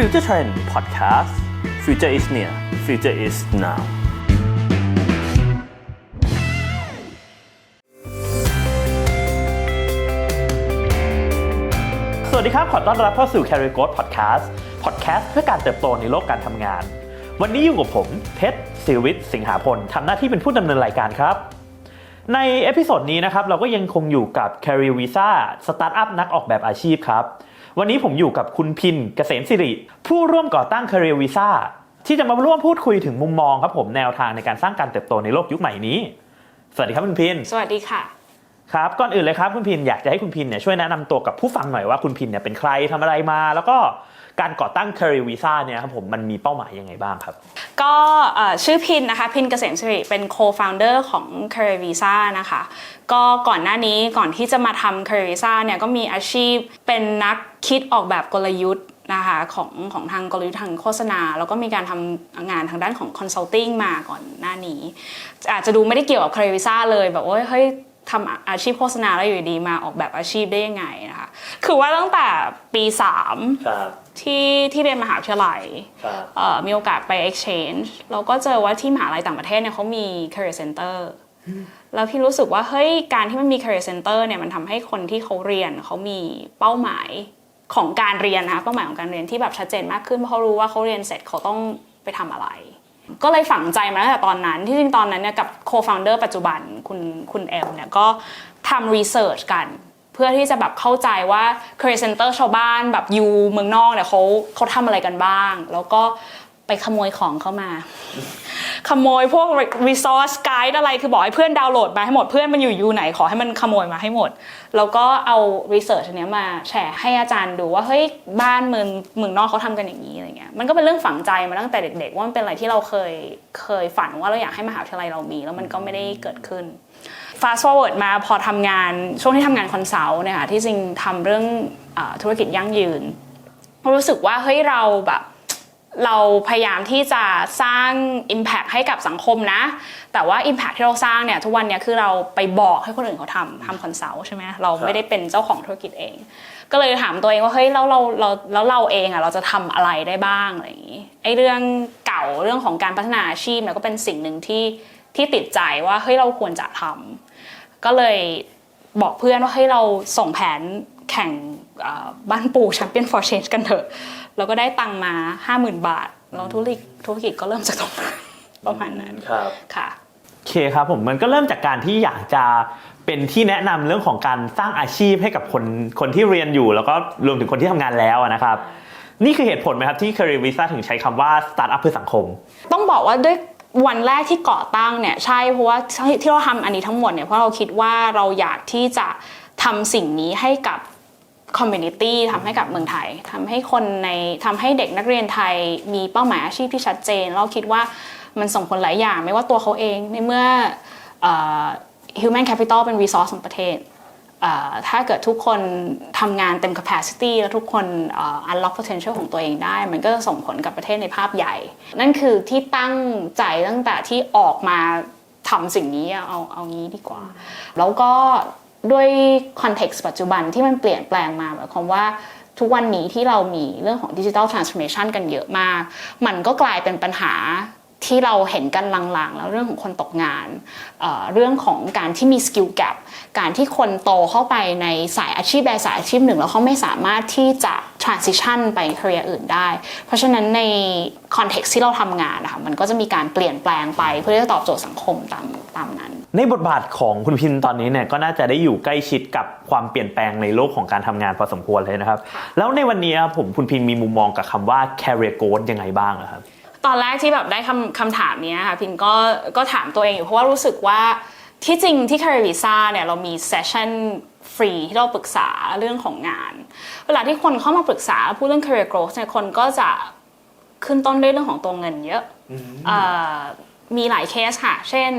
Future Trend Podcast Future is near Future is now สวัสดีครับ ขอต้อนรับเข้าสู่ Career Growth Podcast Podcast เพื่อการเติบโตในโลกการทำงาน วันนี้อยู่กับผมเพชรศิวิทย์สิงหาพลทำหน้าที่เป็นผู้ดำเนินรายการครับในเอพิโซดนี้นะครับเราก็ยังคงอยู่กับ Career Visa สตาร์ทอัพนักออกแบบอาชีพครับ วันนี้ผมอยู่กับคุณพินเกษมสิริ ผู้ร่วมก่อตั้ง Career Visa ที่จะมาร่วมพูดคุยถึงมุมมองครับผมแนวทางในการสร้างการเติบโตในโลกยุคใหม่นี้ สวัสดีครับคุณพิน สวัสดีค่ะ ครับก่อนอื่นเลยครับคุณพินอยากจะให้คุณพินเนี่ยช่วยแนะนำตัวกับผู้ฟังหน่อยว่าคุณพินเนี่ยเป็นใครทำอะไรมา แล้วก็ การก่อตั้ง Career Visa เนี่ยครับผมมันมีเป้าหมายยังไงบ้างครับ ก็เอ่อชื่อพินนะคะ พินเกษมสิริเป็น co-founder ของ Career Visa นะคะ ก็ก่อนหน้านี้ก่อนที่จะมาทำ Career Visa เนี่ยก็มีอาชีพเป็นนักคิดออกแบบกลยุทธ์นะคะของของทางกลยุทธ์ทางโฆษณา แล้วก็มีการทำงานทางด้านของ consulting มาก่อนหน้านี้ อาจจะดูไม่ได้เกี่ยวกับ Career Visa เลยแบบว่าเฮ้ยทำอาชีพโฆษณาแล้วอยู่ดีมาออกแบบอาชีพได้ยังไงนะคะ คือว่าตั้งแต่ปี3ครับ ที่ที่เรียนมหาวิทยาลัยครับเอ่อมีโอกาสไป exchange แล้วก็เจอว่าที่มหาลัยต่างประเทศเนี่ยเขามี career center แล้วพี่รู้สึกว่าเฮ้ยการที่มันมี career center เนี่ยมันทำให้คนที่เขาเรียนเขามีเป้าหมายของการเรียนนะคะเป้าหมายของการเรียนที่แบบชัดเจนมากขึ้นเพราะเขารู้ว่าเขาเรียนเสร็จเขาต้องไปทำอะไร ก็เลยฝังใจมาตั้งแต่ตอนนั้น ที่จริงตอนนั้นเนี่ยกับ co-founder ปัจจุบันคุณคุณเอมเนี่ยก็ทำ research กันเพื่อที่จะแบบเข้าใจว่า career center ชาวบ้านแบบยูเมืองนอกเนี่ยเขาเขาทำอะไรกันบ้าง แล้วก็ไปขโมยของเข้ามา ขโมยพวก resource guide อะไรคือบอกให้เพื่อนดาวน์โหลดมาให้หมดเพื่อนมันอยู่ยูไหนขอให้มันขโมยมาให้หมด แล้วก็เอา research อันเนี้ยมาแชร์ให้อาจารย์ดูว่าเฮ้ยบ้านเมืองเมืองนอกเขาทำกันอย่างนี้อะไรเงี้ยมันก็เป็นเรื่องฝังใจมาตั้งแต่เด็กๆ ว่ามันเป็นอะไรที่เราเคยเคยฝันว่าเราอยากให้มหาวิทยาลัยเรามี แล้วมันก็ไม่ได้เกิดขึ้น fast forward มาพอทำงานช่วงที่ทำงานคอนซัลท์เนี่ยค่ะที่จริงทำเรื่องอธุรกิจยั่งยืนรู้สึกว่าเฮ้ยเราแบบเราพยายามที่จะสร้าง Impact ให้กับสังคมนะ แต่ว่า Impact ที่เราสร้างเนี่ยทุกวันเนี้ยคือเราไปบอกให้คนอื่นเขาทำทำคอนซัลท์ใช่ไหมเราไม่ได้เป็นเจ้าของธุรกิจเอง ก็เลยถามตัวเองว่าเฮ้ยแล้วเราเราแล้วเราเองอะเราจะทำอะไรได้บ้างอะไรอย่างนี้ไอ้เรื่องเก่าเรื่องของการพัฒนาอาชีพเนี่ยก็เป็นสิ่งหนึ่งที่ ที่ติดใจว่าเฮ้ยเราควรจะทำก็เลยบอกเพื่อนว่าให้เราส่งแผนแข่งเอ่อบ้านปูแชมเปี้ยนฟอร์เชนกันเถอะแล้วก็ได้ตังค์มา 50,000 บาท แล้วธุรกิจธุรกิจก็เริ่มจากตรงนั้นประมาณนั้นครับค่ะโอเคครับผมมันก็เริ่มจากการที่อยากจะเป็นที่แนะนำเรื่องของการสร้างอาชีพให้กับคนคนที่เรียนอยู่ แล้วก็รวมถึงคนที่ทำงานแล้วอะนะครับนี่คือเหตุผลไหมครับที่ Career Visa ถึงใช้คำว่า Startup เพื่อสังคม ต้องบอกว่าด้วย วันแรกที่ก่อตั้งเนี่ยใช่เพราะว่าที่เราทำอันนี้ทั้งหมดเนี่ยเพราะเราคิดว่าเราอยากที่จะทำสิ่งนี้ให้กับคอมมูนิตี้ทำให้กับเมืองไทยทำให้คนในทำให้เด็กนักเรียนไทยมีเป้าหมายอาชีพที่ชัดเจน เราคิดว่ามันส่งผลหลายอย่าง ไม่ว่าตัวเขาเองในเมื่อออ human capital เป็น resource ของประเทศ ถ้าเกิดทุกคนทำงานเต็ม capacity แล้วทุกคน unlock potential ของตัวเองได้ มันก็จะส่งผลกับประเทศในภาพใหญ่ นั่นคือที่ตั้งใจตั้งแต่ที่ออกมาทำสิ่งนี้เอาเอางี้ดีกว่า แล้วก็ด้วยคอนเท็กซ์ปัจจุบันที่มันเปลี่ยนแปลงมาหมายความว่าทุกวันนี้ที่เรามีเรื่องของดิจิทัลทรานส์ o r m a t i o n กันเยอะมาก มันก็กลายเป็นปัญหา ที่เราเห็นกันลางๆ แล้วเรื่องของคนตกงานเอ่อเรื่องของการที่มีสกิลแก p การที่คนโตเข้าไปในสายอาชีพใดสายอาชีพหนึ่ง แล้วเขาไม่สามารถที่จะ transition ไป career อื่นได้ เพราะฉะนั้นใน context ที่เราทำงานนะคะมันก็จะมีการเปลี่ยนแปลงไปเพื่อที่จะตอบโจทย์สังคมตามตามนั้น ในบทบาทของคุณพินตอนนี้เนี่ยก็น่าจะได้อยู่ใกล้ชิดกับความเปลี่ยนแปลงในโลกของการทำงานพอสมควรเลยนะครับ แล้วในวันนี้ครับผมคุณพินมีมุมมองกับคำว่า career growth ยังไงบ้างอะครับ ตอนแรกที่แบบได้คำคำถามเนี้ยค่ะพินก็ก็ถามตัวเองอยู่เพราะว่ารู้สึกว่าที่จริงที่ Career Visa เนี่ยเรามีเซสชั่นฟรีที่เราปรึกษาเรื่องของงาน เวลาที่คนเข้ามาปรึกษาพูดเรื่อง career growth เนี่ยคนก็จะขึ้นต้นด้วยเรื่องของตัวเงินเยอะเอ่อมีหลายเคสค่ะ เช่น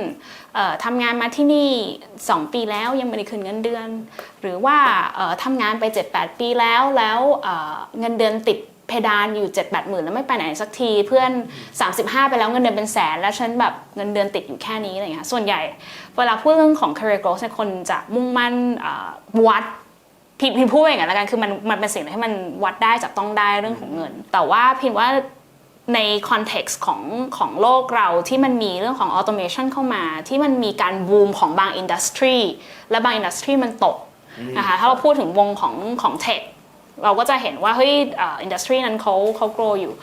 เอ่อทำงานมาที่นี่ 2 ปีแล้วยังไม่ได้คืนเงินเดือน หรือว่าเอ่อทำงานไป 7-8 ปีแล้วแล้วเอ่อเงินเดือนติด เพดานอยู่ 7 8หมื่นแล้วไม่ไปไหนสักที เพื่อน 35 ไปแล้วเงินเดือนเป็นแสน แล้วฉันแบบเงินเดือนติดอยู่แค่นี้อะไรอย่างเงี้ยส่วนใหญ่เวลาพูดเรื่องของ career growth เนี่ยคนจะมุ่งมั่นวัดพิมพิมพูดอย่างนั้นละกันคือมันมันเป็นสิ่งที่มันวัดได้จับต้องได้เรื่องของเงิน แต่ว่าพิมว่าในคอนเท็กซ์ของของโลกเราที่มันมีเรื่องของออโตเมชันเข้ามา ที่มันมีการบูมของบางอินดัสทรีและบางอินดัสทรีมันตกนะคะถ้าเราพูดถึงวงของของเทค เราก็จะเห็นว่าเฮ้ยอินดัสทรีนั้นเขาเขาโกรอยู่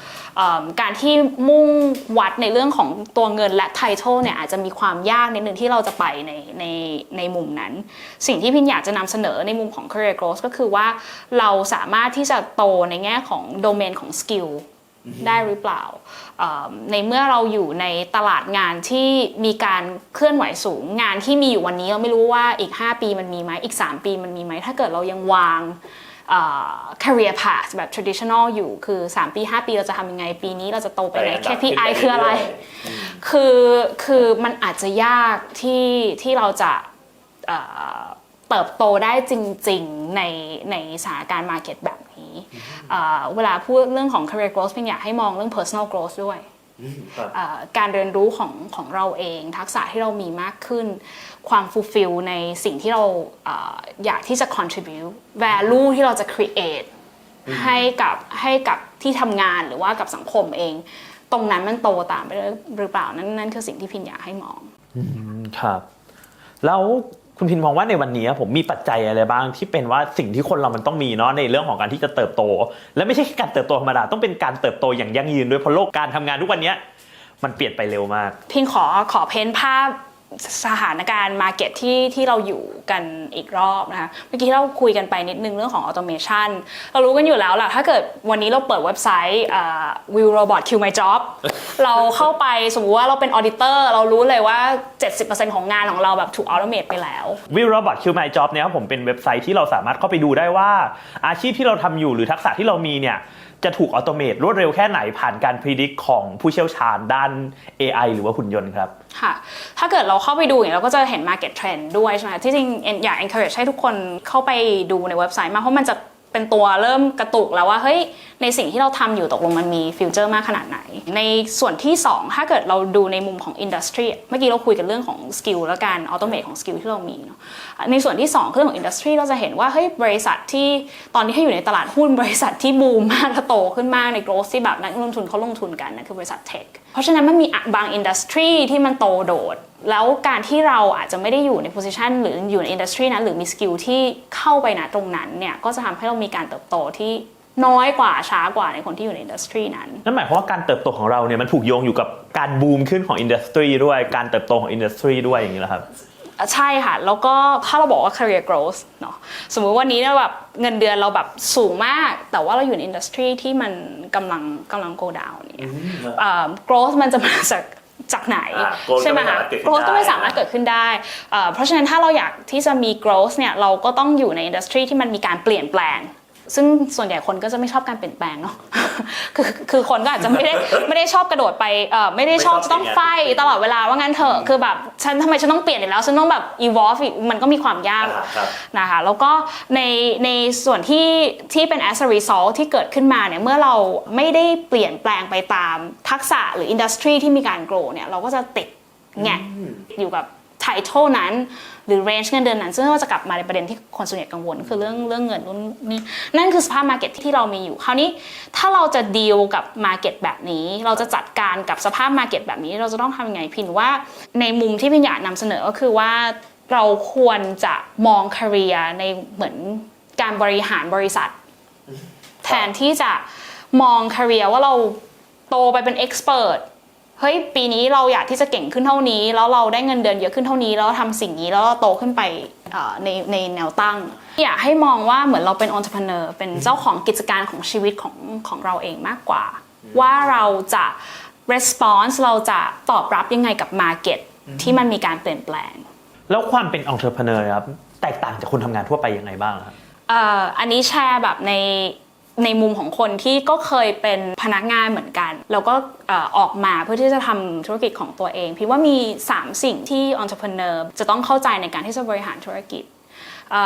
การที่มุ่งวัดในเรื่องของตัวเงินและไทท l เนี่ยอาจจะมีความยากนิดนึงที่เราจะไปในในในมุมนั้น สิ่งที่พินอยากจะนำเสนอในมุมของ career growth ก็คือว่าเราสามารถที่จะโตในแง่ของโดเมนของสกิลได้หรือเปล่า ในเมื่อเราอยู่ในตลาดงานที่มีการเคลื่อนไหวสูง งานที่มีอยู่วันนี้เราไม่รู้ว่าอีก 5 ปีมันมีไหมอีก 3 ปีมันมีไหมถ้าเกิดเรายังวาง career path แบบ traditional อยู่คือ 3 ปี 5 ปีเราจะทำยังไงปีนี้เราจะโตไปไหนไปอันดับ KPI ขึ้นไปคืออะไรเรื่อยคือคือมันอาจจะยากที่ที่เราจะเอ่อเติบโตได้จริงๆในในสถานการณ์ market แบบนี้เอ่อเวลาพูดเรื่องของ career growth เป็นอยากให้มองเรื่อง personal growth ด้วยครับเอ่อ การเรียนรู้ของของเราเอง ทักษะที่เรามีมากขึ้น ความ fulfill ในสิ่งที่เราเอออยากที่จะ contribute value ที่เราจะ create ให้กับให้กับที่ทำงานหรือว่ากับสังคมเอง ตรงนั้นมันโตตามไปด้วยหรือเปล่านั่นนั่นคือสิ่งที่พินอยากให้มองครับแล้ว คุณพินมองว่าในวันนี้ผมมีปัจจัยอะไรบ้างที่เป็นว่าสิ่งที่คนเรามันต้องมีเนาะในเรื่องของการที่จะเติบโต และไม่ใช่แค่การเติบโตธรรมดาต้องเป็นการเติบโตอย่างยั่งยืนด้วยเพราะโลกการทำงานทุกวันนี้มันเปลี่ยนไปเร็วมาก พินขอขอเพ้นภาพ สถานการณ์มาเก็ตที่ที่เราอยู่กันอีกรอบนะคะเมื่อกี้เราคุยกันไปนิดนึงเรื่องของออโตเมชันเรารู้กันอยู่แล้วแหละถ้าเกิดวันนี้เราเปิดเว็บไซต์ Will Robot Kill My Job เราเข้าไปสมมุติว่าเราเป็นออดิเตอร์เรารู้เลยว่า 70%ของงานของเราแบบถูกออโตเมตไปแล้ววิวโรบอทคิวไมจ็อบเนี่ยครับผมเป็นเว็บไซต์ที่เราสามารถเข้าไปดูได้ว่าอาชีพที่เราทำอยู่หรือทักษะที่เรามีเนี่ย จะถูกออโตเมตรวดเร็วแค่ไหนผ่านการพิจิตรของผู้เชี่ยวชาญด้าน AI หรือว่าหุ่นยนต์ครับค่ะ ถ้าเกิดเราเข้าไปดูอย่างเราก็จะเห็น market trend ด้วยใช่ไหมที่จริงอยาก encourage ให้ทุกคนเข้าไปดูในเว็บไซต์มากเพราะมันจะเป็นตัวเริ่มกระตุกแล้วว่าเฮ้ยในสิ่งที่เราทำอยู่ตกลงมันมีฟิวเจอร์มากขนาดไหน ในส่วนที่ 2 ถ้าเกิดเราดูในมุมของอินดัสทรีเมื่อกี้เราคุยกันเรื่องของสกิลและการออโตเมตของสกิลที่เรามีเนาะในส่วนที่2เรื่องของอินดัสทรีเราจะเห็นว่าเฮ้ยบริษัทที่ตอนนี้ให้อยู่ในตลาดหุ้นบริษัทที่บูมมากและโตขึ้นมากใน growth ที่แบบนักลงทุนเขาลงทุนกันนะคือบริษัทเทคเพราะฉะนั้นมันมีบางอินดัสทรีที่มันโตโดดแล้วการที่เราอาจจะไม่ได้อยู่ในโพสิชันหรืออยู่ในอินดัสทรีนั้นหรือมีสกิลที่เข้าไปนะตรงนั้นเนี่ยก็จะทำให้เรามีการเติบโตที่ น้อยกว่าช้ากว่าในคนที่อยู่ในอินดัสทรีนั้น นั่นหมายความว่าการเติบโตของเราเนี่ยมันถูกโยงอยู่กับการบูมขึ้นของอินดัสทรีด้วยการเติบโตของอินดัสทรีด้วยอย่างนี้แหละครับใช่ค่ะ แล้วก็ถ้าเราบอกว่า career growth เนาะสมมุติวันนี้เนี่ยแบบเงินเดือนเราแบบสูงมาก แต่ว่าเราอยู่ในอินดัสทรีที่มันกำลังกำลัง go down เนี่ยเอ่อ growth มันจะมาจากจากไหนอ่า growth ใช่ไหมคะก็ไม่สามารถเกิดขึ้น growth ก็ไม่สามารถเกิดขึ้นได้เอ่อเพราะฉะนั้นถ้าเราอยากที่จะมี growth เนี่ยเราก็ต้องอยู่ในอินดัสทรีที่มันมีการเปลี่ยนแปลง ซึ่งส่วนใหญ่คนก็จะไม่ชอบการเปลี่ยนแปลงเนาะคือคือคนก็อาจจะไม่ได้ไม่ได้ชอบกระโดดไปเอ่อไม่ได้ชอบไม่ชอบจะต้องเปลี่ยนไฟตลอดเวลาว่างั้นเถอะคือแบบฉันทำไมฉันต้องเปลี่ยนอีกแล้วฉันต้องแบบ evolve อีกมันก็มีความยากอ่าครับนะคะแล้วก็ในในส่วนที่ที่เป็น as a result ที่เกิดขึ้นมาเนี่ยเมื่อเราไม่ได้เปลี่ยนแปลงไปตามทักษะหรือ industry ที่มีการ grow เนี่ยเราก็จะติดแงกอยู่กับ title นั้น หรือ range เงินเดือนนั้น ซึ่งก็จะกลับมาในประเด็นที่คนส่วนใหญ่กังวล คือเรื่องเรื่องเงินนู่นนี่นั่นคือสภาพ market ที่เรามีอยู่ คราวนี้ถ้าเราจะดีลกับ market แบบนี้ เราจะจัดการกับสภาพ market แบบนี้ เราจะต้องทำยังไงพินว่าในมุมที่พินอยากนำเสนอก็คือว่าเราควรจะมอง career ในเหมือนการบริหารบริษัท แทนที่จะมอง career ว่าเราโตไปเป็น expert เฮ้ยปีนี้เราอยากที่จะเก่งขึ้นเท่านี้ แล้วเราได้เงินเดือนเยอะขึ้นเท่านี้ แล้วทำสิ่งนี้แล้วเราโตขึ้นไปเอ่อในในแนวตั้งอยากให้มองว่าเหมือนเราเป็น entrepreneur เป็นเจ้าของกิจการของชีวิตของของเราเองมากกว่า ว่าเราจะ response เราจะตอบรับยังไงกับ market ที่มันมีการเปลี่ยนแปลง แล้วความเป็นองค์ประกอบครับแตกต่างจากคนทำงานทั่วไปยังไงบ้างครับเอ่ออันนี้แชร์แบบใน ในมุมของคนที่ก็เคยเป็นพนักงานเหมือนกัน แล้วก็ออกมาเพื่อที่จะทำธุรกิจของตัวเอง พี่ว่ามี 3 สิ่งที่ entrepreneur จะต้องเข้าใจในการที่จะบริหารธุรกิจ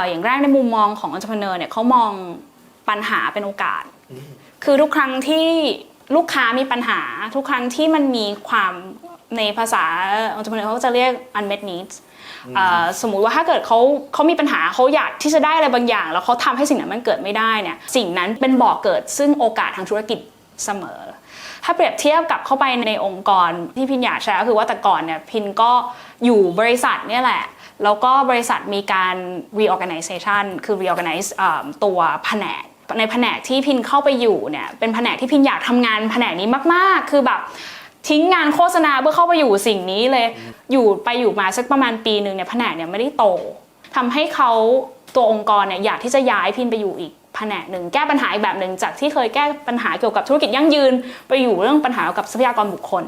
อย่างแรกในมุมมองของ entrepreneur เนี่ยเขามองปัญหาเป็นโอกาส คือทุกครั้งที่ลูกค้ามีปัญหา ทุกครั้งที่มันมีความในภาษา entrepreneur เขาจะเรียก unmet needs สมมุติว่าถ้าเกิดเขาเขามีปัญหาเขาอยากที่จะได้อะไรบางอย่าง แล้วเขาทำให้สิ่งนั้นมันเกิดไม่ได้เนี่ยสิ่งนั้นเป็นบ่อกเกิดซึ่งโอกาสทางธุรกิจเสมอ ถ้าเปรียบเทียบกับเข้าไปในองค์กรที่พินอยากแชร์ก็คือว่าแต่ก่อนเนี่ยพินก็อยู่บริษัทเนี่ยแหละแล้วก็บริษัทมีการ reorganization คือ reorganize อตัวแผนกในแผนกที่พินเข้าไปอยู่เนี่ยเป็นแผนกที่พินอยากทำงานแผนกนี้มาก ๆ คือแบบ ทิ้งงานโฆษณาเพื่อเข้าไปอยู่สิ่งนี้เลย อยู่ไปอยู่มาสักประมาณปีหนึ่งเนี่ยแผนกเนี่ยไม่ได้โตทำให้เขาตัวองค์กรเนี่ยอยากที่จะย้ายพินไปอยู่อีกแผนกหนึ่งแก้ปัญหาอีกแบบหนึ่งจากที่เคยแก้ปัญหาเกี่ยวกับธุรกิจยั่งยืน ไปอยู่เรื่องปัญหาเกี่ยวกับทรัพยากรบุคคล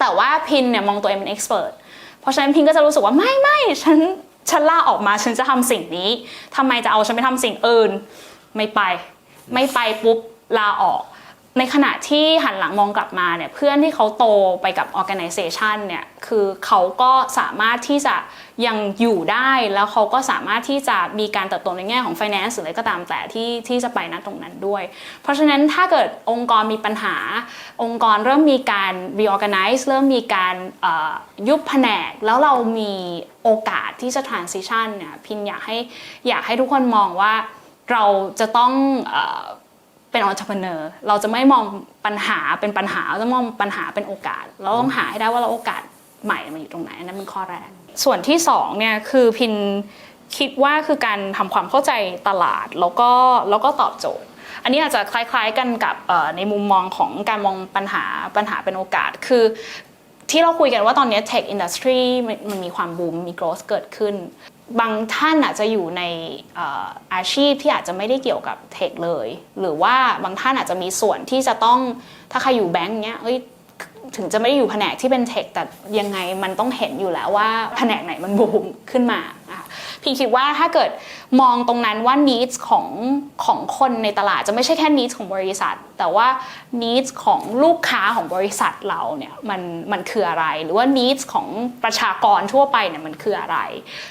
แต่ว่าพินเนี่ยมองตัวเองเป็นเอ็กซ์เพรสเพราะฉะนั้นพินก็จะรู้สึกว่าไม่ไม่ฉันฉันล่าออกมาฉันจะทำสิ่งนี้ทำไมจะเอาฉันไปทำสิ่งอื่น ไม่ไป ไม่ไปปุ๊บลาออก ในขณะที่หันหลังมองกลับมาเนี่ยเพื่อนที่เขาโตไปกับ organization เนี่ยคือเขาก็สามารถที่จะยังอยู่ได้แล้วเขาก็สามารถที่จะมีการเติบโตในแง่ของ finance หรืออะไรก็ตามแต่ที่ที่จะไปณตรงนั้นด้วย เพราะฉะนั้นถ้าเกิดองค์กรมีปัญหา องค์กรเริ่มมีการ reorganize เริ่มมีการยุบแผนก แล้วเรามีโอกาสที่จะ transition เนี่ยพินอยากให้อยากให้ทุกคนมองว่าเราจะต้อง เอ่อเป็น entrepreneur เราจะไม่มองปัญหาเป็นปัญหาเราจะมองปัญหาเป็นโอกาส เราต้องหาให้ได้ว่าเราโอกาสใหม่มันอยู่ตรงไหนอันนั้นเป็นข้อแรก ส่วนที่สองเนี่ยคือพินคิดว่าคือการทำความเข้าใจตลาดแล้วก็แล้วก็ตอบโจทย์ อันนี้อาจจะคล้ายๆกันกับในมุมมองของการมองปัญหาปัญหาเป็นโอกาสคือที่เราคุยกันว่าตอนนี้ tech industry มันมันมีความบูมมี growth เกิดขึ้น บางท่านอาจจะอยู่ในอาชีพที่อาจจะไม่ได้เกี่ยวกับเทคเลย หรือว่าบางท่านอาจจะมีส่วนที่จะต้องถ้าใครอยู่แบงก์เนี้ยเอ้ยถึงจะไม่ได้อยู่แผนกที่เป็นเทคแต่ยังไงมันต้องเห็นอยู่แล้วว่าแผนกไหนมันบูมขึ้นมา พี่คิดว่าถ้าเกิดมองตรงนั้นว่า needs ของของคนในตลาดจะไม่ใช่แค่ needs ของบริษัท แต่ว่า needs ของลูกค้าของบริษัทเราเนี่ยมันมันคืออะไร หรือว่า needs ของประชากรทั่วไปเนี่ยมันคืออะไร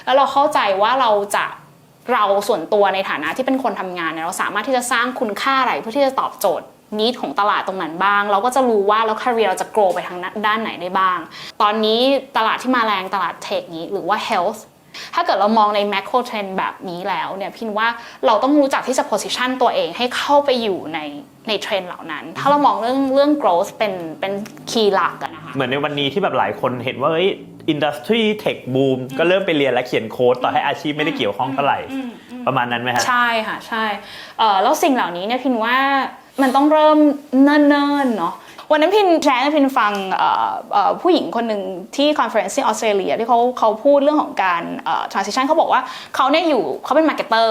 แล้วเราเข้าใจว่าเราจะเราส่วนตัวในฐานะที่เป็นคนทำงานเนี่ยเราสามารถที่จะสร้างคุณค่าอะไรเพื่อที่จะตอบโจทย์นิดของตลาดตรงนั้นบ้าง เราก็จะรู้ว่าแล้วคาเรียเราจะโกรไปทางด้านไหนได้บ้าง ตอนนี้ตลาดที่มาแรงตลาดเทคนี้หรือว่า health ถ้าเกิดเรามองใน macro trend แบบนี้แล้วเนี่ยพินว่าเราต้องรู้จักที่จะ position ตัวเองให้เข้าไปอยู่ในในเทรนด์เหล่านั้น ถ้าเรามองเรื่องเรื่อง growth เป็นเป็น key หลักอะนะคะ เหมือนในวันนี้ที่แบบหลายคนเห็นว่าเอ้ยอินดัสทรีเทคบูมก็เริ่มไปเรียนและเขียนโค้ดต่อให้อาชีพไม่ได้เกี่ยวข้องเท่าไหร่ ประมาณนั้นไหมฮะใช่ค่ะ ใช่เอ่อแล้วสิ่งเหล่านี้เนี่ยพินว่ามันต้องเริ่มเนิ่นๆเนาะ วันนั้นพินแชร์ให้พินฟังเอ่อเอ่อผู้หญิงคนหนึ่งที่คอนเฟอเรนซ์ที่ออสเตรเลียที่เขาเขาพูดเรื่องของการเอ่อ transition เขาบอกว่าเขาเนี่ยอยู่เขาเป็น marketer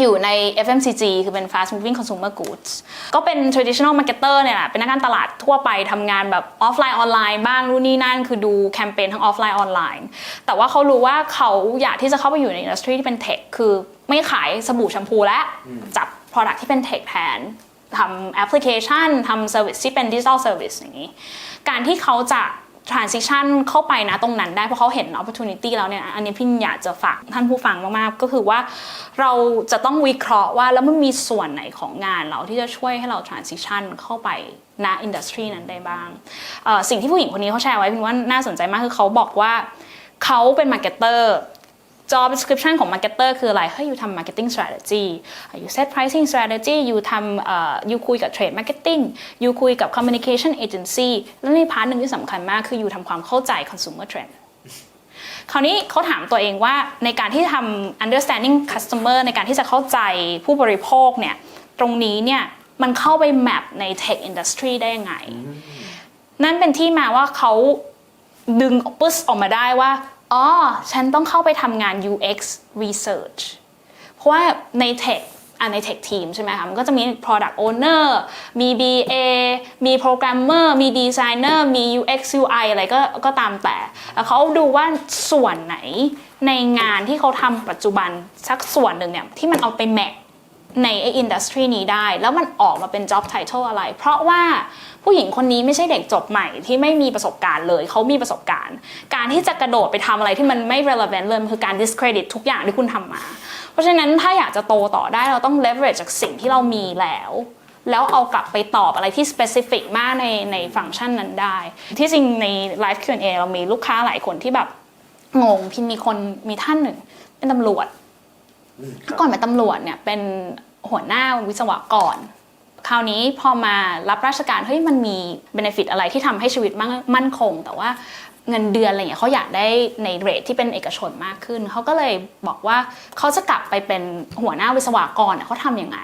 อยู่ใน FMCG คือเป็น fast moving consumer goods ก็เป็น traditional marketer เนี่ยแหละเป็นนักการตลาดทั่วไปทำงานแบบออฟไลน์ออนไลน์บ้างนู่นนี่นั่น คือดูแคมเปญทั้งออฟไลน์ออนไลน์ แต่ว่าเขารู้ว่าเขาอยากที่จะเข้าไปอยู่ในอินดัสทรีที่เป็นเทค คือไม่ขายสบู่แชมพูและจับ product ที่เป็นเทคแทน ทำแอปพลิเคชันทำ service ที่เป็นดิจิทัลเซอร์วิสอย่างนี้ การที่เขาจะ transition เข้าไปนะตรงนั้นได้ เพราะเขาเห็น opportunity แล้วเนี่ย อันนี้พี่อยากจะฝากท่านผู้ฟังมาก ๆ ก็คือว่าเราจะต้องวิเคราะห์ว่าแล้วมันมีส่วนไหนของงานเราที่จะช่วยให้เรา transition เข้าไปณ industry นั้นได้บ้าง สิ่งที่ผู้หญิงคนนี้เขาแชร์ไว้พี่ว่าน่าสนใจมากคือเขาบอกว่าเขาเป็น marketer job description ของ marketer คืออะไรเฮ้ยอยู่ทำ marketing strategy อยู่ set pricing strategy อยู่ทำเอ่ออยู่คุยกับ trade marketing อยู่คุยกับ communication agency แล้วในพาร์ทหนึ่งที่สำคัญมากคืออยู่ทำความเข้าใจ consumer trend คราวนี้เขาถามตัวเองว่าในการที่ทำ understanding customer ในการที่จะเข้าใจผู้บริโภคเนี่ยตรงนี้เนี่ยมันเข้าไป map ใน tech industry ได้ยังไง นั่นเป็นที่มาว่าเขาดึงปุ๊บออกมาได้ว่า อ๋อ ฉันต้องเข้าไปทำงาน UX research เพราะว่าใน tech อะใน tech team ใช่ไหมคะ มันก็จะมี product owner มี BA มี programmer มี designer มี UX UI อะไรก็ก็ตามแต่ แล้วเขาดูว่าส่วนไหนในงานที่เขาทำปัจจุบันสักส่วนหนึ่งเนี่ย ที่มันเอาไปแมทในไออินดัสทรีนี้ได้ แล้วมันออกมาเป็น job title อะไร เพราะว่า ผู้หญิงคนนี้ไม่ใช่เด็กจบใหม่ที่ไม่มีประสบการณ์เลย เขามีประสบการณ์ การที่จะกระโดดไปทำอะไรที่มันไม่ relevant เลยมันคือการ discredit ทุกอย่างที่คุณทำมา เพราะฉะนั้นถ้าอยากจะโตต่อได้เราต้อง leverage จากสิ่งที่เรามีแล้วแล้วเอากลับไปตอบอะไรที่ specific มากในในฟังก์ชันนั้นได้ ที่จริงใน live Q&A เรามีลูกค้าหลายคนที่แบบงงพินมีคนมีท่านหนึ่ง เป็นตำรวจก่อนเป็นตำรวจเนี่ยเป็นหัวหน้าวิศวกร คราวนี้พอมารับราชการเฮ้ยมันมีเบนฟิตอะไรที่ทำให้ชีวิตมั่นมั่นคง แต่ว่าเงินเดือนอะไรเงี้ยเขาอยากได้ในเรทที่เป็นเอกชนมากขึ้น เขาก็เลยบอกว่าเขาจะกลับไปเป็นหัวหน้าวิศวกรเขาทำยังไง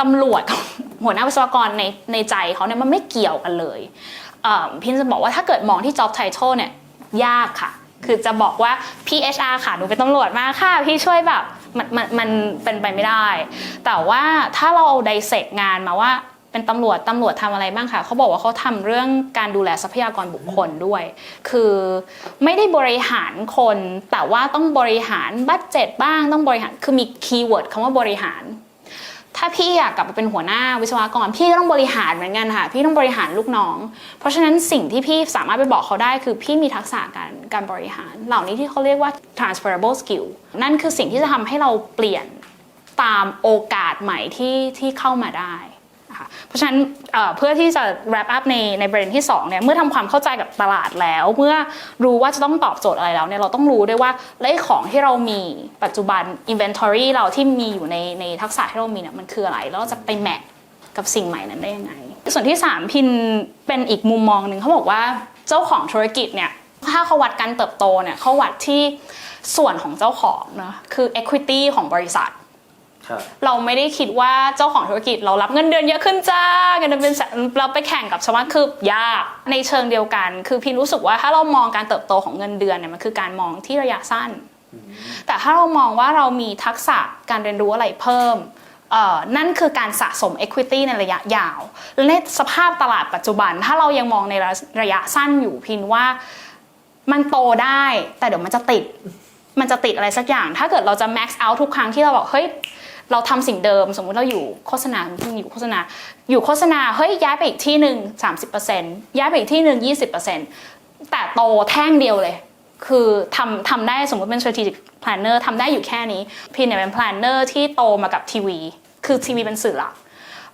ตำรวจกับหัวหน้าวิศวกรในในใจเขาเนี่ยมันไม่เกี่ยวกันเลยเพี่จะบอกว่าถ้าเกิดมองที่ job title เนี่ยยากค่ะ คือจะบอกว่าพี่ HR ค่ะหนูเป็นตำรวจมาค่ะ พี่ช่วยแบบ มันมันมันเป็นไปไม่ได้ แต่ว่าถ้าเราเอาไดเซกงานมาว่าเป็นตำรวจตำรวจทำอะไรบ้างคะเขาบอกว่าเขาทำเรื่องการดูแลทรัพยากรบุคคลด้วย คือไม่ได้บริหารคน แต่ว่าต้องบริหารบัตเจ็ตบ้างต้องบริหารคือมีคีย์เวิร์ดคำว่าบริหาร ถ้าพี่อยากกลับมาเป็นหัวหน้าวิศวกร พี่ก็ต้องบริหารเหมือนกันค่ะ พี่ต้องบริหารลูกน้อง เพราะฉะนั้นสิ่งที่พี่สามารถไปบอกเขาได้คือพี่มีทักษะการการบริหาร เหล่านี้ที่เขาเรียกว่า transferable skill นั่นคือสิ่งที่จะทำให้เราเปลี่ยนตามโอกาสใหม่ที่ที่เข้ามาได้ คะเพราะฉะนั้นเพื่อที่จะ wrap up ในในประเด็นที่2เนี่ยเมื่อทำความเข้าใจกับตลาดแล้ว เมื่อรู้ว่าจะต้องตอบโจทย์อะไรแล้วเนี่ยเราต้องรู้ด้วยว่าและไอ้ของที่เรามีปัจจุบัน inventory เราที่มีอยู่ในในทักษะที่เรามีเนี่ยมันคืออะไรแล้วจะไปแมทกับสิ่งใหม่นั้นได้ยังไง ส่วนที่ 3 พินเป็นอีกมุมมองหนึ่งเขาบอกว่าเจ้าของธุรกิจเนี่ยถ้าเขาวัดการเติบโตเนี่ยเขาวัดที่ส่วนของเจ้าของเนะคือ equity ของบริษัท เราไม่ได้คิดว่าเจ้าของธุรกิจเรารับเงินเดือนเยอะขึ้นจ้าเงินเดือนเป็นแสนเราไปแข่งกับชาวบ้านคือยาก ในเชิงเดียวกัน คือพี่รู้สึกว่าถ้าเรามองการเติบโตของเงินเดือนเนี่ยมันคือการมองที่ระยะสั้น แต่ถ้าเรามองว่าเรามีทักษะการเรียนรู้อะไรเพิ่มเอ่อนั่นคือการสะสม equity ในระยะยาว และในสภาพตลาดปัจจุบัน ถ้าเรายังมองในระยะสั้นอยู่พินว่ามันโตได้ แต่เดี๋ยวมันจะติด มันจะติดอะไรสักอย่าง ถ้าเกิดเราจะ max out ทุกครั้งที่เราบอกเฮ้ยเราทำสิ่งเดิม สมมุติเราอยู่โฆษณาอยู่โฆษณา อยู่โฆษณาเฮ้ยย้ายไปอีกที่หนึ่ง30%ย้ายไปอีกที่หนึ่ง20%แต่โตแท่งเดียวเลย คือทำทำได้สมมติเป็น strategic planner ทำได้อยู่แค่นี้ พินเนี่ยเป็น planner ที่โตมากับทีวี คือทีวีเป็นสื่อหลัก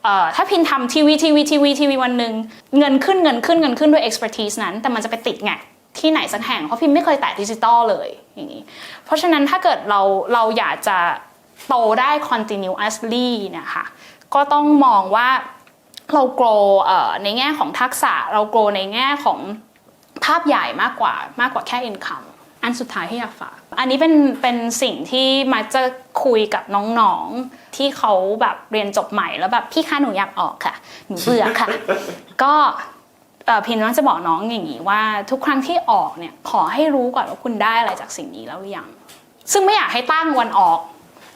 เอ่อถ้าพินทำทีวีทีวีทีวีทีวีวันหนึ่งเงินขึ้นเงินขึ้นเงินขึ้นด้วย expertise นั้น แต่มันจะไปติดแง ที่ไหนสักแห่งเพราะพินไม่เคยแตะดิจิตอลเลยอย่างนี้เพราะฉะนั้นถ้าเกิดเราเราอยากจะโตได้ continuously เนี่ยค่ะก็ต้องมองว่าเรา grow เอ่อในแง่ของทักษะเรา grow ในแง่ของภาพใหญ่มากกว่ามากกว่าแค่ income อันสุดท้ายที่อยากฝาก อันนี้เป็นเป็นสิ่งที่มาจะคุยกับน้องๆ ที่เขาแบบเรียนจบใหม่แล้วแบบพี่คะหนูอยากออกค่ะ หนูเบื่อค่ะ ก็ เอ่พินว่าจะบอกน้องอย่างนี้ว่าทุกครั้งที่ออกเนี่ยขอให้รู้ก่อนว่าคุณได้อะไรจากสิ่งนี้แล้วหรือยัง ซึ่งไม่อยากให้ตั้งวันออก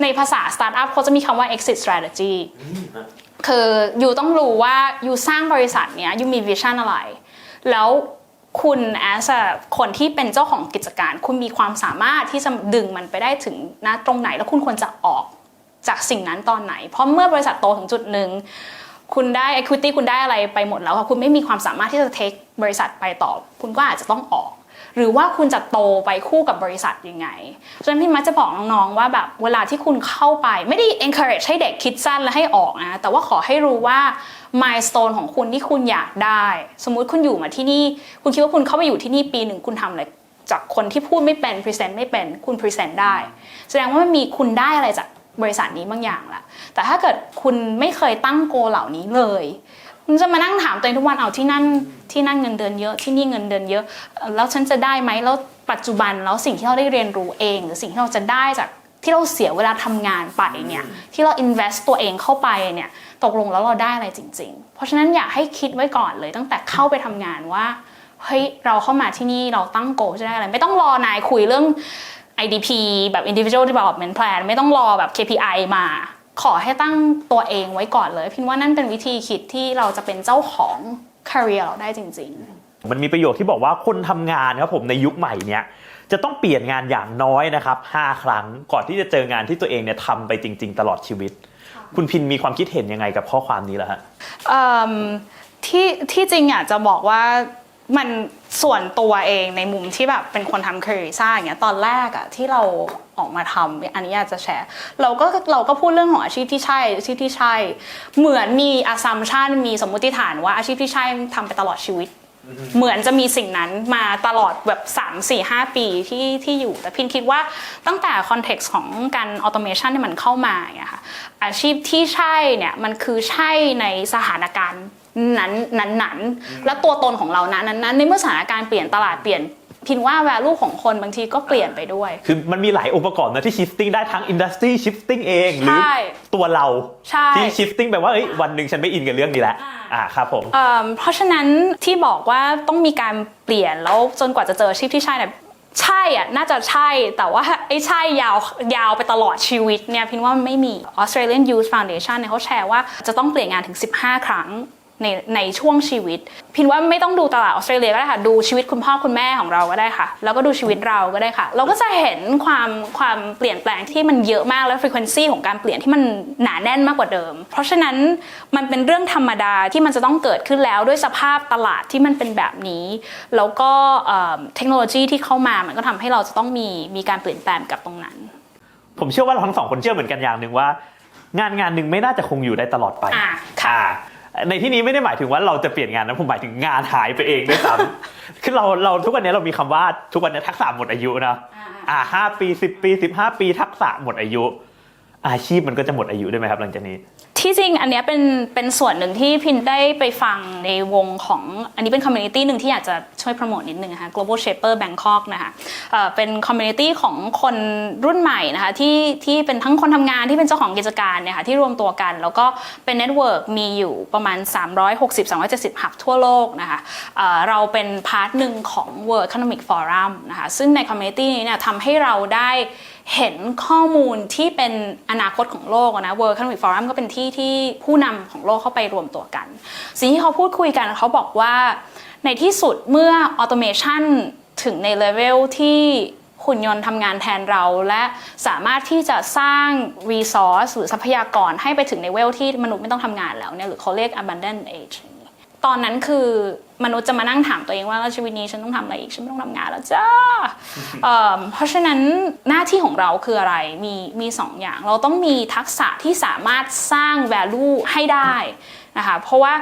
ในภาษาสตาร์ทอัพเขาจะมีคำว่า exit strategy คือยูต้องรู้ว่ายูสร้างบริษัทเนี้ยยูมีวิชั่นอะไร แล้วคุณ as a คนที่เป็นเจ้าของกิจการ คุณมีความสามารถที่จะดึงมันไปได้ถึงณตรงไหน แล้วคุณควรจะออกจากสิ่งนั้นตอนไหน เพราะเมื่อบริษัทโตถึงจุดหนึ่ง คุณได้ equity คุณได้อะไรไปหมดแล้วค่ะคุณไม่มีความสามารถที่จะ take บริษัทไปต่อ คุณก็อาจจะต้องออก หรือว่าคุณจะโตไปคู่กับบริษัทยังไงฉะนั้นพี่มักจะบอกน้องๆว่าแบบเวลาที่คุณเข้าไปไม่ได้ encourage ให้เด็กคิดสั้นและให้ออกนะแต่ว่าขอให้รู้ว่า milestone ของคุณที่คุณอยากได้ สมมุติคุณอยู่มาที่นี่ คุณคิดว่าคุณเข้าไปอยู่ที่นี่ปีหนึ่งคุณทำอะไรจากคนที่พูดไม่เป็น present ไม่เป็นคุณ present ได้ แสดงว่ามันมีคุณได้อะไรจาก บริษัทนี้บางอย่างละแต่ถ้าเกิดคุณไม่เคยตั้งโกเหล่านี้เลยคุณจะมานั่งถามตัวเองทุกวันเอาที่นั่นที่นั่นเงินเดือนเยอะที่นี่เงินเดือนเยอะเอ่อแล้วฉันจะได้ไหมแล้วปัจจุบันแล้วสิ่งที่เราได้เรียนรู้เอง หรือสิ่งที่เราจะได้จากที่เราเสียเวลาทำงานไปเนี่ยที่เรา invest ตัวเองเข้าไปเนี่ยตกลงแล้วเราได้อะไรจริง ๆ เพราะฉะนั้นอยากให้คิดไว้ก่อนเลยตั้งแต่เข้าไปทำงานว่าเฮ้ยเราเข้ามาที่นี่เราตั้งโกจะได้อะไรไม่ต้องรอนายคุยเรื่อง IDP แบบ individual development plan ไม่ต้องรอแบบ KPI มาขอให้ตั้งตัวเองไว้ก่อนเลย พินว่านั่นเป็นวิธีคิดที่เราจะเป็นเจ้าของ career เราได้จริง ๆ มันมีประโยคที่บอกว่าคนทำงานครับผมในยุคใหม่เนี้ยจะต้องเปลี่ยนงานอย่างน้อยนะครับ 5 ครั้งก่อนที่จะเจองานที่ตัวเองเนี่ยทำไปจริง ๆ ตลอดชีวิต คุณพินมีความคิดเห็นยังไงกับข้อความนี้ล่ะฮะเอิ่มที่ที่จริงอยากจะบอกว่ามัน ส่วนตัวเองในมุมที่แบบเป็นคนทำ career ซ่าอย่างเงี้ยตอนแรกอะที่เราออกมาทำอันนี้อยากจะแชร์เราก็เราก็พูดเรื่องของอาชีพที่ใช่อาชีพที่ใช่ เหมือนมี assumption มีสมมุติฐานว่าอาชีพที่ใช่ทำไปตลอดชีวิต เหมือนจะมีสิ่งนั้นมาตลอดแบบ 3 4 5 ปีที่ที่อยู่ แต่พินคิดว่าตั้งแต่คอนเท็กซ์ของการออโตเมชันที่มันเข้ามาเนี่ยค่ะอาชีพที่ใช่เนี่ยมันคือใช่ในสถานการณ์ นั้นนั้นนั้นและตัวตนของเรานั้นนั้น ในเมื่อสถานการณ์เปลี่ยนตลาดเปลี่ยนพินว่า value ของคนบางทีก็เปลี่ยนไปด้วย คือมันมีหลายองค์ประกอบนะที่ shifting ได้ทั้ง industry shifting เอง หรือใช่ตัวเราใช่ที่ shifting แบบว่าเอ้ยวันหนึ่งฉันไม่อินกับเรื่องนี้แล้วอ่าครับผมเอิ่มเพราะฉะนั้นที่บอกว่าต้องมีการเปลี่ยนแล้วจนกว่าจะเจออาชีพที่ใช่เนี่ยใช่อะน่าจะใช่แต่ว่าไอ้ใช่ยาวยาวไปตลอดชีวิตเนี่ยพินว่ามันไม่มี Australian Youth Foundation เนี่ยเขาแชร์ว่าจะต้องเปลี่ยนงานถึง 15 ครั้ง ในในช่วงชีวิต พินว่าไม่ต้องดูตลาดออสเตรเลียก็ได้ค่ะ ดูชีวิตคุณพ่อคุณแม่ของเราก็ได้ค่ะ แล้วก็ดูชีวิตเราก็ได้ค่ะ เราก็จะเห็นความความเปลี่ยนแปลงที่มันเยอะมากและ frequency ของการเปลี่ยนที่มันหนาแน่นมากกว่าเดิม เพราะฉะนั้นมันเป็นเรื่องธรรมดาที่มันจะต้องเกิดขึ้นแล้วด้วยสภาพตลาดที่มันเป็นแบบนี้ แล้วก็เอ่อเทคโนโลยีที่เข้ามามันก็ทำให้เราจะต้องมีมีการเปลี่ยนแปลงกับตรงนั้น ผมเชื่อว่าเราทั้งสองคนเชื่อเหมือนกันอย่างหนึ่งว่า งานงานหนึ่งไม่น่าจะคงอยู่ได้ตลอดไปอ่าค่ะอ่า ในที่นี้ไม่ได้หมายถึงว่าเราจะเปลี่ยนงานนะผมหมายถึงงานหายไปเองด้วยซ้ำคือเราเราทุกวันนี้เรามีคำว่าทุกวันนี้ทักษะหมดอายุนะอ่าห้าปีสิบปีสิบห้าปีทักษะหมดอายุ อาชีพมันก็จะหมดอายุด้วยไหมครับ หลังจากนี้ ที่จริงอันเนี้ยเป็นเป็นส่วนหนึ่งที่พินได้ไปฟังในวงของอันนี้เป็นคอมมูนิตี้หนึ่งที่อยากจะช่วยโปรโมทนิดนึงนะคะ Global Shaper Bangkok นะคะเอ่อเป็นคอมมูนิตี้ของคนรุ่นใหม่นะคะที่ที่เป็นทั้งคนทำงานที่เป็นเจ้าของกิจการเนี่ยค่ะที่รวมตัวกัน แล้วก็เป็นเน็ตเวิร์กมีอยู่ประมาณ 360-370หับทั่วโลกนะคะเอ่อเราเป็นพาร์ทหนึ่งของ World Economic Forum นะคะซึ่งในคอมมูนิตี้นี้เนี่ยทำให้เราได้ เห็นข้อมูลที่เป็นอนาคตของโลกอะนะ World Economic Forum ก็เป็นที่ที่ผู้นำของโลกเข้าไปรวมตัวกัน สิ่งที่เขาพูดคุยกันเขาบอกว่าในที่สุดเมื่อออโตเมชันถึงในเลเวลที่หุ่นยนต์ทำงานแทนเราและสามารถที่จะสร้าง resource หรือทรัพยากรให้ไปถึงในเวลที่มนุษย์ไม่ต้องทำงานแล้วเนี่ยหรือเขาเรียก abundant age ตอนนั้นคือมนุษย์จะมานั่งถามตัวเองว่าชีวิตนี้ฉันต้องทำอะไรอีก ฉันไม่ต้องทำงานแล้วจ้า เพราะฉะนั้นหน้าที่ของเราคืออะไรมีมีสองอย่าง เราต้องมีทักษะที่สามารถสร้าง value ให้ได้นะคะเพราะว่า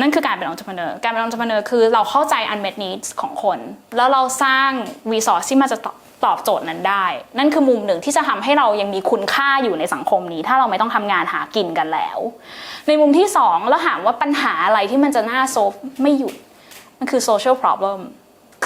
นั่นคือการเป็น entrepreneur การเป็น entrepreneur คือเราเข้าใจ unmet needs ของคน แล้วเราสร้าง resource ที่มันจะตอบตอบโจทย์นั้นได้ นั่นคือมุมหนึ่งที่จะทำให้เรายังมีคุณค่าอยู่ในสังคมนี้ ถ้าเราไม่ต้องทำงานหากินกันแล้ว ในมุมที่สองแล้วถามว่าปัญหาอะไรที่มันจะน่าโซฟไม่หยุดมันคือ social problem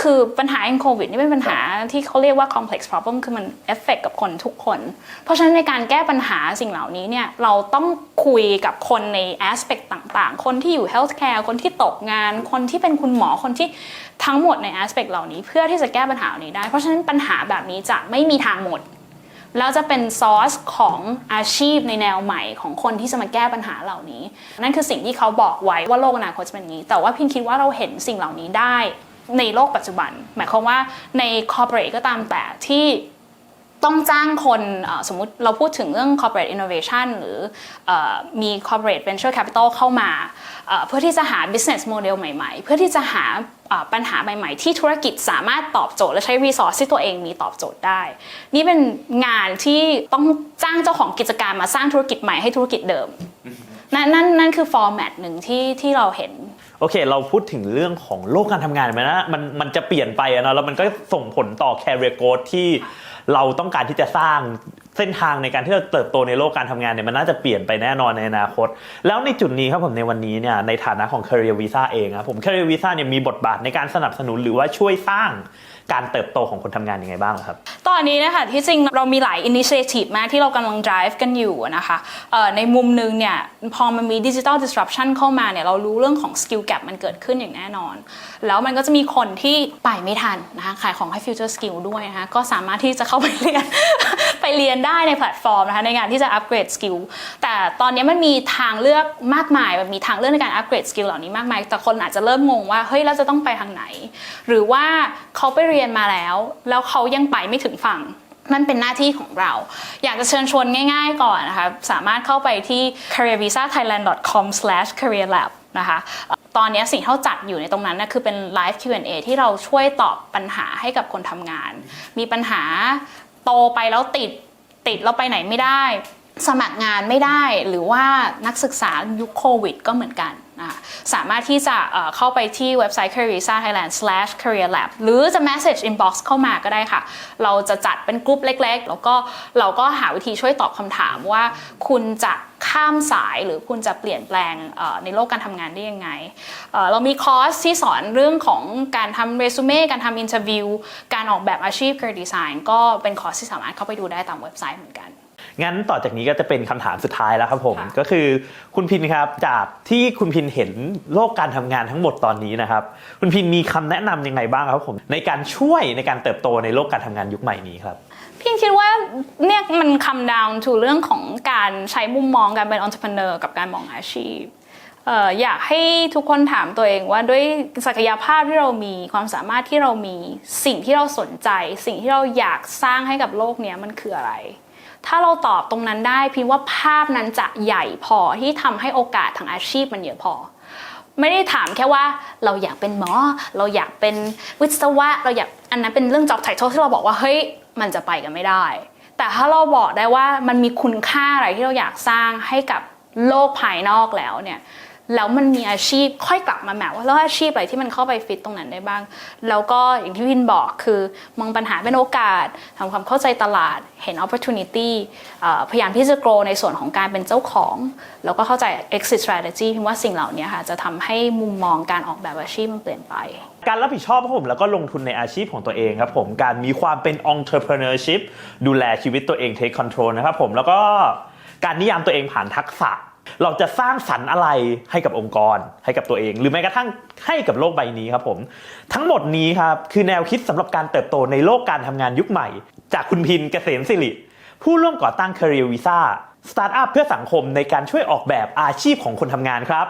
คือปัญหาอย่างโควิดนี่เป็นปัญหาที่เขาเรียกว่า complex problem คือมันเอฟเฟกกับคนทุกคน เพราะฉะนั้นในการแก้ปัญหาสิ่งเหล่านี้เนี่ยเราต้องคุยกับคนใน aspect ต่างๆ คนที่อยู่ healthcare คนที่ตกงาน คนที่เป็นคุณหมอคนที่ทั้งหมดใน aspect เหล่านี้ เพื่อที่จะแก้ปัญหาเหล่านี้ได้ เพราะฉะนั้นปัญหาแบบนี้จะไม่มีทางหมดแล้วจะเป็นซอสของอาชีพในแนวใหม่ของคนที่จะมาแก้ปัญหาเหล่านี้ นั่นคือสิ่งที่เขาบอกไว้ว่าโลกอนาคตจะเป็นอย่างนี้ แต่ว่าพินคิดว่าเราเห็นสิ่งเหล่านี้ได้ ในโลกปัจจุบัน หมายความว่าในคอร์ปอเรทก็ตามแต่ที่ต้องจ้างคนเอ่อสมมุติเราพูดถึงเรื่อง corporate innovation หรือเออมี corporate venture capital เข้ามาเอ่อเพื่อที่จะหา business model ใหม่ๆ เพื่อที่จะหาเอ่อปัญหาใหม่ๆ ที่ธุรกิจสามารถตอบโจทย์และใช้ resource ที่ตัวเองมีตอบโจทย์ได้ นี่เป็นงานที่ต้องจ้างเจ้าของกิจการมาสร้างธุรกิจใหม่ให้ธุรกิจเดิม นั่นนั่นนั่นคือ format หนึ่งที่ที่เราเห็น โอเค เราพูดถึงเรื่องของโลกการทำงานไหมนะมันมันจะเปลี่ยนไปนะแล้วมันก็ส่งผลต่อแคเรียโคดที่เราต้องการที่จะสร้าง เส้นทางในการที่จะเติบโตในโลกการทำงานเนี่ยมันน่าจะเปลี่ยนไปแน่นอนในอนาคต แล้วในจุดนี้ครับผมในวันนี้เนี่ยในฐานะของ career visa เองครับผม career visa เนี่ยมีบทบาทในการสนับสนุนหรือว่าช่วยสร้างการเติบโตของคนทำงานยังไงบ้างครับ ตอนนี้นะคะที่จริงเรามีหลาย initiative มากที่เรากำลัง drive กันอยู่นะคะในมุมหนึงเนี่ยพอมันมี digital disruption เข้ามาเนี่ยเรารู้เรื่องของ skill gap มันเกิดขึ้นอย่างแน่นอน แล้วมันก็จะมีคนที่ไปไม่ทันนะคะขายของให้ future skill ด้วยนะคะก็สามารถที่จะเข้าไปเรียน ไปเรียนได้ในแพลตฟอร์มนะคะในงานที่จะ upgrade skill แต่ตอนนี้มันมีทางเลือกมากมายมันมีทางเลือกในการ upgrade skill เหล่านี้มากมาย แต่คนอาจจะเริ่มงงว่าเฮ้ยเราจะต้องไปทางไหน หรือว่าเขาไปเรียนมาแล้ว แล้วเขายังไปไม่ถึงฝั่งนั่นเป็นหน้าที่ของเรา อยากจะเชิญชวนง่ายๆก่อนนะคะ สามารถเข้าไปที่ careervisathailand.com/careerlab นะคะ ตอนนี้สิ่งที่เราจัดอยู่ในตรงนั้นนะคือเป็น live Q&A ที่เราช่วยตอบปัญหาให้กับคนทำงาน มีปัญหา โตไปแล้วติดติดแล้วไปไหนไม่ได้ สมัครงานไม่ได้หรือว่านักศึกษายุคโควิด ก็เหมือนกัน สามารถที่จะเข้าไปที่เว็บไซต์ Careerisa thailand slash career lab หรือจะ message inbox เข้ามาก็ได้ค่ะ เราจะจัดเป็นกลุ่มเล็กๆ แล้วก็เราก็หาวิธีช่วยตอบคำถามว่าคุณจะข้ามสายหรือคุณจะเปลี่ยนแปลงในโลกการทำงานได้ยังไงเอ่อเรามีคอร์สที่สอนเรื่องของการทำเรซูเม่การทำอินเทอร์วิวการออกแบบอาชีพ career design ก็เป็นคอร์สที่สามารถเข้าไปดูได้ตามเว็บไซต์เหมือนกัน งั้นต่อจากนี้ก็จะเป็นคำถามสุดท้ายแล้วครับผมค่ะก็คือคุณพินครับจากที่คุณพินเห็นโลกการทำงานทั้งหมดตอนนี้นะครับ คุณพินมีคำแนะนำยังไงบ้างครับผม ในการช่วยในการเติบโตในโลกการทำงานยุคใหม่นี้ครับพี่คิดว่าเนี่ยมันคำ down to เรื่องของการใช้มุมมองการเป็น entrepreneur กับการมองอาชีพเอ่ออยากให้ทุกคนถามตัวเองว่าด้วยศักยภาพที่เรามีความสามารถที่เรามีสิ่งที่เราสนใจ สิ่งที่เราอยากสร้างให้กับโลกเนี้ยมันคืออะไร ถ้าเราตอบตรงนั้นได้พี่ว่าภาพนั้นจะใหญ่พอที่ทำให้โอกาสทางอาชีพมันเยอะพอ ไม่ได้ถามแค่ว่าเราอยากเป็นหมอ เราอยากเป็นวิศวะ เราอยากอันนั้นเป็นเรื่อง job title ที่เราบอกว่าเฮ้ยมันจะไปกันไม่ได้ แต่ถ้าเราบอกได้ว่ามันมีคุณค่าอะไรที่เราอยากสร้างให้กับโลกภายนอกแล้วเนี่ย แล้วมันมีอาชีพค่อยกลับมาแหมว่าแล้วอาชีพอะไรที่มันเข้าไปฟิตตรงนั้นได้บ้าง แล้วก็อย่างที่วินบอกคือมองปัญหาเป็นโอกาสทำความเข้าใจตลาดเห็น opportunity พยายามที่จะ grow ในส่วนของการเป็นเจ้าของ แล้วก็เข้าใจ exit strategy พิมว่าสิ่งเหล่านี้ค่ะจะทำให้มุมมองการออกแบบอาชีพมันเปลี่ยนไป การรับผิดชอบครับผมแล้วก็ลงทุนในอาชีพของตัวเองครับผมการมีความเป็น entrepreneurship ดูแลชีวิตตัวเอง take control นะครับผมแล้วก็การนิยามตัวเองผ่านทักษะ เราจะสร้างสรรค์อะไรให้กับองค์กร ให้กับตัวเอง หรือแม้กระทั่งให้กับโลกใบนี้ครับผมทั้งหมดนี้ครับคือแนวคิดสำหรับการเติบโตในโลกการทำงานยุคใหม่ จากคุณพินเกษมสิริผู้ร่วมก่อตั้ง Career Visa สตาร์ทอัพเพื่อสังคมในการช่วยออกแบบอาชีพของคนทำงานครับ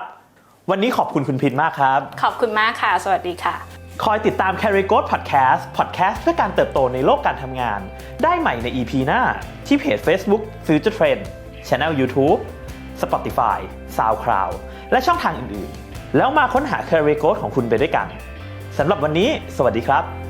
วันนี้ขอบคุณคุณพินมากครับ ขอบคุณมากค่ะ สวัสดีค่ะ คอยติดตาม Carry g o d Podcast Podcast เพื่อการเติบโตในโลกการทำงาน ได้ใหม่ใน EP หน้า ที่เพจ Facebook Future Trend Channel YouTube Spotify SoundCloud และช่องทางอื่นๆ แล้วมาค้นหา Carry g o d ของคุณไปด้วยกันสำหรับวันนี้ สวัสดีครับ